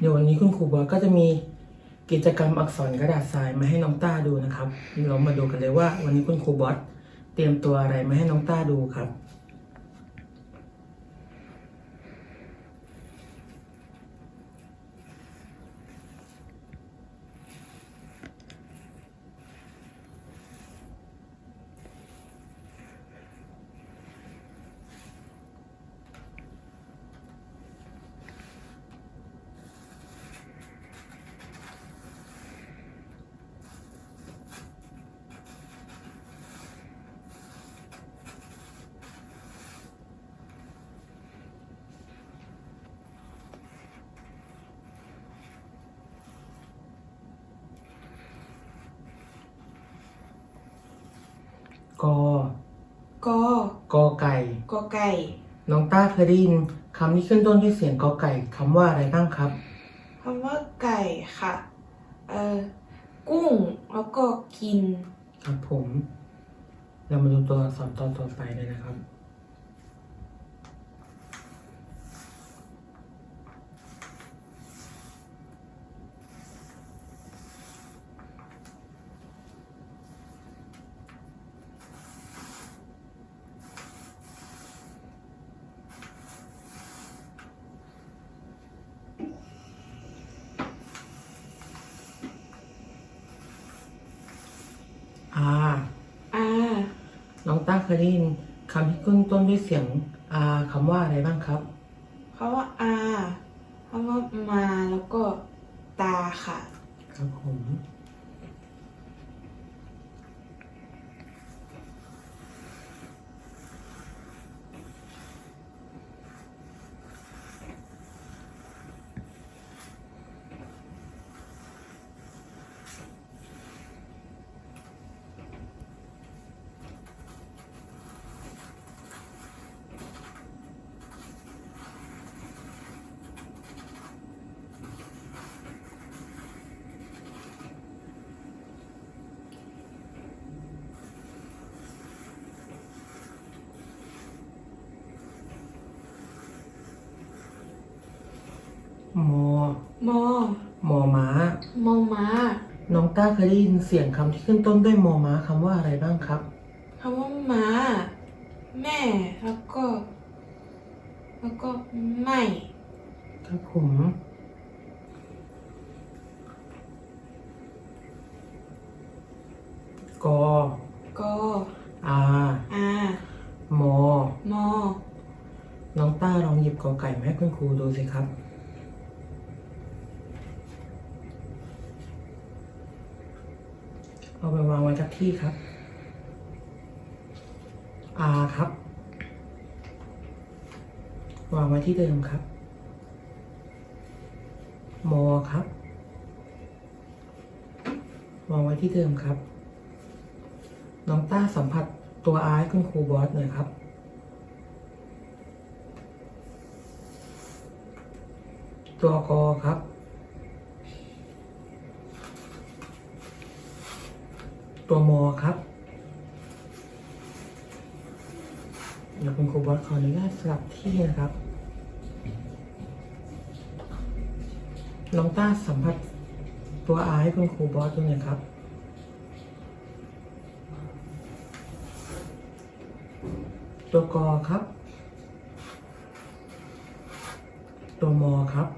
เดี๋ยววันนี้คุณครูบอสก็จะมีกิจกรรมอักษรกระดาษทรายมาให้น้องต้าดูนะครับ เรามาดูกันเลยว่า วันนี้คุณครูบอสเตรียมตัวอะไรมาให้น้องต้าดูครับ กอกอกอไก่ กอไก่ น้องต้าเคยได้ยินคำที่ขึ้นต้นด้วยเสียงกอไก่คำว่าอะไรบ้างครับ คำว่าไก่ค่ะ เอ่อกุ้งแล้วก็กิน ครับผม เรามาดูตัวอักษรตอนต่อไปเลยนะครับ อ่าอ่าน้องต้าเคยได้ยินคำที่ขึ้นต้นด้วยเสียงอาคำว่าอะไรบ้างครับคำว่าอาคำว่ามาแล้วก็ตาค่ะ ครับผม มอ มอมอม้า มอม้าน้องต้าเคยได้ยินเสียงคำที่ขึ้นต้นด้วยมอม้าคำว่าอะไรบ้างครับ คำว่าม้า แม่แล้วก็ แล้วก็ไม่ ครับผม กอ กออา อามอ มอ น้องต้าลองหยิบกอไก่มาให้คุณครูดูสิครับ เอากที่ครับอาครับ วางไว้ที่เดิมครับมอครับ วางไว้ที่เดิมครับ น้องต้าสัมผัสตัวอคุณครูบอสหน่อยครับตัวกอครับ ตัวมอครับเดี๋ยวคุณครูบอสขออนุญาตสลับที่นะครับน้องต้าสัมผัสตัวอาให้คุณครูบอสดูหน่อยครับตัวกอครับ ตัวมอครับ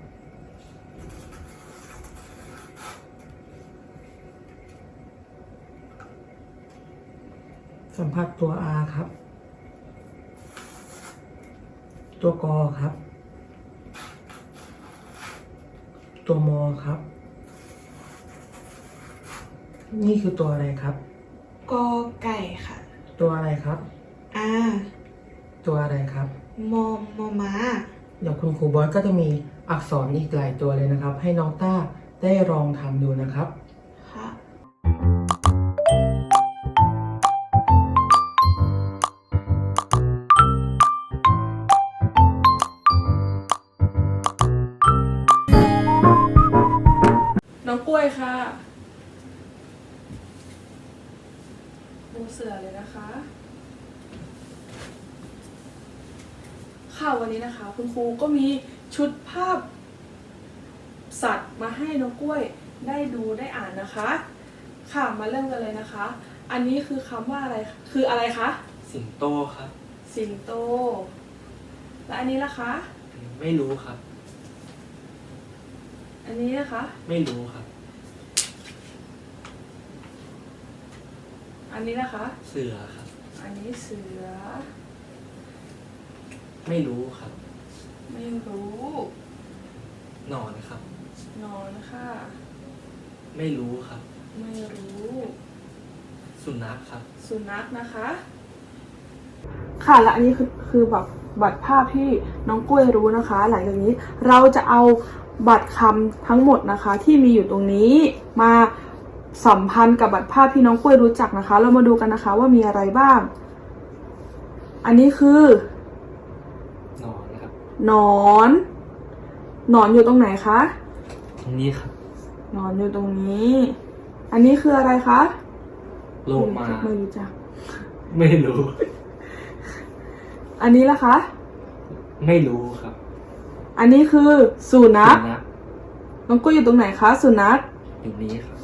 สัมผัสตัวอาครับ ตัวกอครับ ตัวมอครับ นี่คือตัวอะไรครับ กอไก่ค่ะ ตัวอะไรครับอาตัวอะไรครับ มอมอม้า เดี๋ยวคุณครูบอสก็จะมีอักษรอีกหลายตัวเลยนะครับ ให้น้องต้าได้ลองทำดูนะครับ ค่ะวันนี้นะคะ คุณครูก็มีชุดภาพ สัตว์มาให้น้องกล้วยได้ดูได้อ่านนะคะ ค่ะมาเริ่มกันเลยนะคะ อันนี้คือคำว่าอะไรคืออะไรคะสิงโตครับ สิงโต และอันนี้ล่ะคะ ไม่รู้ครับ อันนี้นะคะ ไม่รู้ครับ อันนี้นะคะ เสือครับ อันนี้เสือ ไม่รู้ครับ ไม่รู้หนอนครับ นอนค่ะ ไม่รู้ครับ ไม่รู้ สุนัขครับ สุนัขนะคะ ค่ะและอันนี้คือคือแบบบัตรภาพที่น้องกล้วยรู้นะคะ หลังจากนี้เราจะเอาบัตรคำทั้งหมดนะคะ ที่มีอยู่ตรงนี้มาสัมพันธ์กับบัตรภาพที่น้องกล้วยรู้จักนะคะ เรามาดูกันนะคะว่ามีอะไรบ้าง อันนี้คือหนอนครับ หนอนหนอนอยู่ตรงไหนคะ ตรงนี้ครับหนอนอยู่ตรงนี้ อันนี้คืออะไรคะโลมา ไม่รู้จัก ไม่รู้ อันนี้ล่ะคะ ไม่รู้ครับ อันนี้คือสุนัขสุนัขน้องกล้วยอยู่ตรงไหนคะสุนัขอยู่นี้ครับ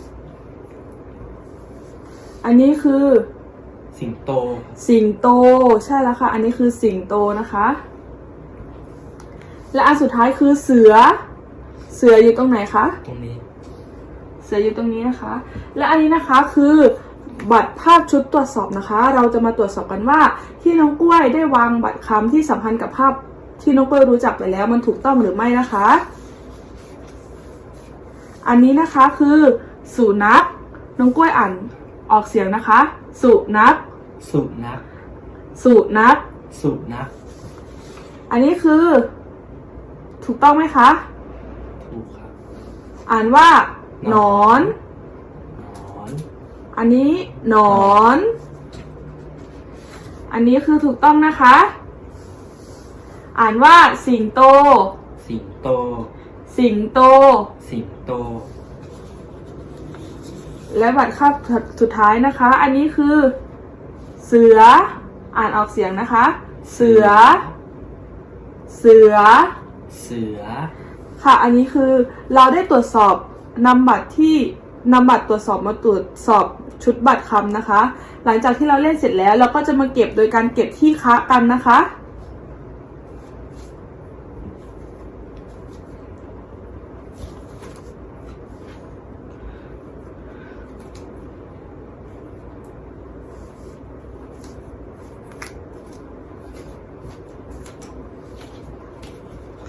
อันนี้คือ สิงโตครับสิงโต ใช่แล้วค่ะ อันนี้คือสิงโตนะคะ และอันสุดท้ายคือเสือ เสืออยู่ตรงไหนคะ ตรงนี้ เสืออยู่ตรงนี้นะคะ และอันนี้นะคะคือบัตรภาพชุดตรวจสอบนะคะ เราจะมาตรวจสอบกันว่า ที่น้องกล้วยได้วางบัตรคำที่สัมพันธ์กับภาพที่น้องกล้วยรู้จักไปแล้ว มันถูกต้องหรือไม่นะคะ อันนี้นะคะคือสุนัขน้องกล้วยอ่านออกเสียงนะคะ สุนัขสุนัขสุนัขสุนัขอันนี้คือ ถูกต้องไหมคะ ถูกครับอ่านว่าหนอน หนอน อันนี้หนอน อันนี้คือถูกต้องนะคะ อ่านว่าสิงโต สิงโต สิงโต สิงโต และบัตรคาบสุดท้ายนะคะ อันนี้คือ เสือ อ่านออกเสียงนะคะ เสือ เสือ เสือ ค่ะ อันนี้คือเราได้ตรวจสอบนำบัตรที่นำบัตรตรวจสอบมาตรวจสอบชุดบัตรคำนะคะ หลังจากที่เราเล่นเสร็จแล้วเราก็จะมาเก็บโดยการเก็บที่ค้ากันนะคะ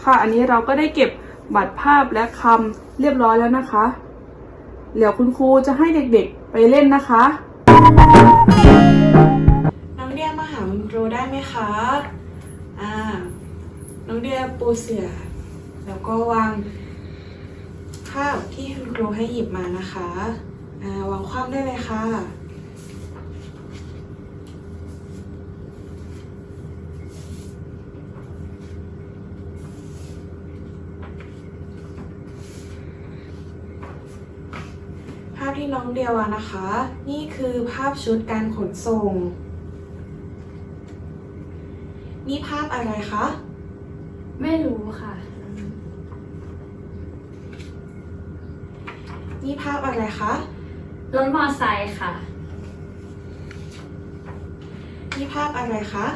ค่ะ อันนี้เราก็ได้เก็บบัตรภาพและคำเรียบร้อยแล้วนะคะ เดี๋ยวคุณครูจะให้เด็กๆไปเล่นนะคะ น้องเดียมาหาคุณครูได้ไหมคะ อ่า น้องเดียปูเสือ แล้วก็วางภาพที่คุณครูให้หยิบมานะคะ อ่าวางคว่ำได้เลยค่ะ ภาพที่น้ องเดียวอะนะคะ นี่คือภาพชุดการขนส่ง นี่ภาพอะไรคะ ไม่รู้ค่ะ นี่ภาพอะไรคะ รถมอไซค์ค่ะ นี่ภาพอะไรคะ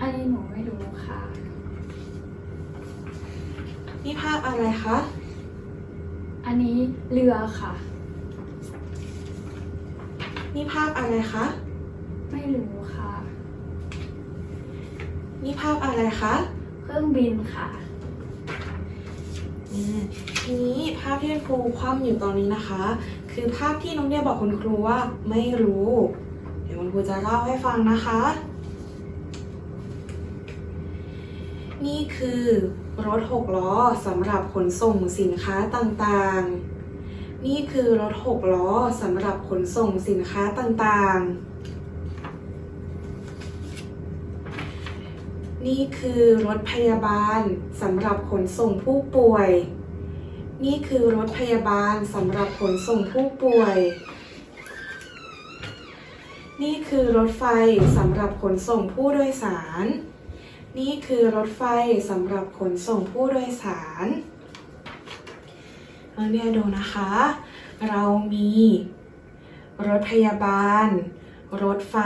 อันนี้หนูไม่รู้ค่ะ นี่ภาพอะไรคะ อันนี้เรือค่ะ นี่ภาพอะไรคะ ไม่รู้ค่ะ นี่ภาพอะไรคะ เครื่องบินค่ะอืมทีนี้ภาพที่ครูคว่ำอยู่ตรงนี้นะคะ คือภาพที่น้องเดียบอกคุณครูว่าไม่รู้ เดี๋ยวคุณครูจะเล่าให้ฟังนะคะ นี่คือรถหกล้อสำหรับขนส่งสินค้าต่างๆ นี่คือรถหกล้อสำหรับขนส่งสินค้าต่างๆ นี่คือรถพยาบาลสำหรับขนส่งผู้ป่วย นี่คือรถพยาบาลสำหรับขนส่งผู้ป่วย นี่คือรถไฟสำหรับขนส่งผู้โดยสาร นี่คือรถไฟสำหรับขนส่งผู้โดยสาร น้องเดียดูนะคะ เรามีรถพยาบาล รถไฟ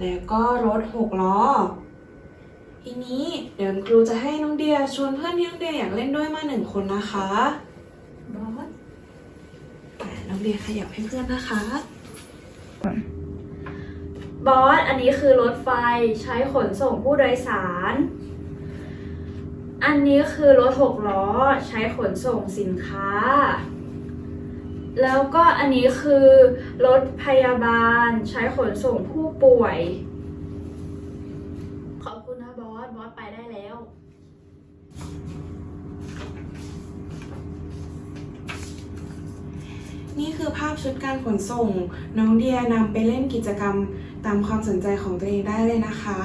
แล้วก็รถหกล้อ ทีนี้เดี๋ยวครูจะให้น้องเดียชวนเพื่อนที่น้องเดียอยากเล่นด้วยมาหนึ่งคนนะคะบอสอะน้องเดียขยับให้เพื่อนนะคะ บอส อันนี้คือรถไฟใช้ขนส่งผู้โดยสาร อันนี้คือรถหกล้อใช้ขนส่งสินค้า แล้วก็อันนี้คือรถพยาบาลใช้ขนส่งผู้ป่วย ขอบคุณนะบอส บอสไปได้แล้ว นี่คือภาพชุดการขนส่ง น้องเดียนำไปเล่นกิจกรรมตามความสนใจของตัวเองได้เลยนะคะ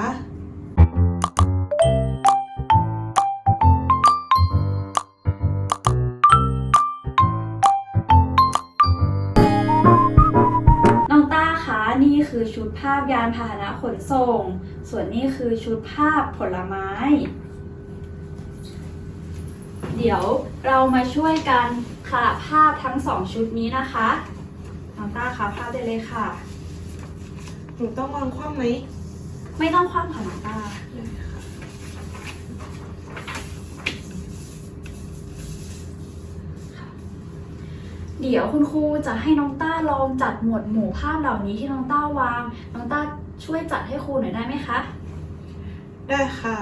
าพยานพาหนะขนส่ง ส่วนนี้คือชุดภาพผลไม้ เดี๋ยวเรามาช่วยกันขละภาพทั้งสองชุดนี้นะคะน้องต้าคะภาพได้เลยค่ะ หนูต้องวางคว่ำไหม ไม่ต้องคว่ำค่ะน้องต้า เดี๋ยวคุณครูจะให้น้องต้าลองจัดหมวดหมู่ภาพเหล่านี้ที่น้องต้าวาง น้องต้าช่วยจัดให้ครูหน่อยได้ไหมคะ ได้ค่ะ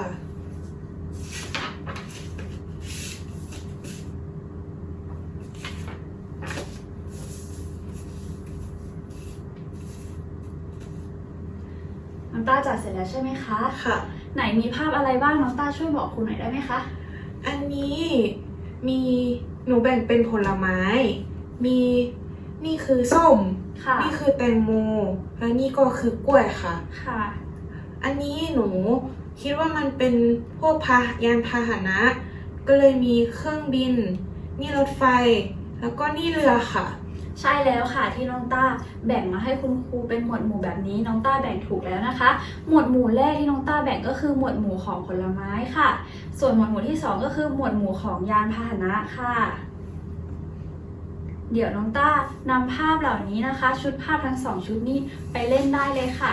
น้องต้าจัดเสร็จแล้วใช่ไหมคะ ค่ะ ไหนมีภาพอะไรบ้างน้องต้าช่วยบอกครูหน่อยได้ไหมคะ อันนี้มีหนูแบ่งเป็นผลไม้ มีนี่คือส้ม ค่ะ นี่คือแตงโม และนี่ก็คือกล้วยค่ะ ค่ะ อันนี้หนูคิดว่ามันเป็นพวกพายานพาหนะ ก็เลยมีเครื่องบิน นี่รถไฟ แล้วก็นี่เรือค่ะ ใช่แล้วค่ะที่น้องต้าแบ่งมาให้คุณครูเป็นหมวดหมู่แบบนี้น้องต้าแบ่งถูกแล้วนะคะ หมวดหมู่แรกที่น้องต้าแบ่งก็คือหมวดหมู่ของผลไม้ค่ะ ส่วนหมวดหมู่ที่สองก็คือหมวดหมู่ของยานพาหนะค่ะ เดี๋ยวน้องต้านำภาพเหล่านี้นะคะ ชุดภาพทั้งสองชุดนี้ไปเล่นได้เลยค่ะ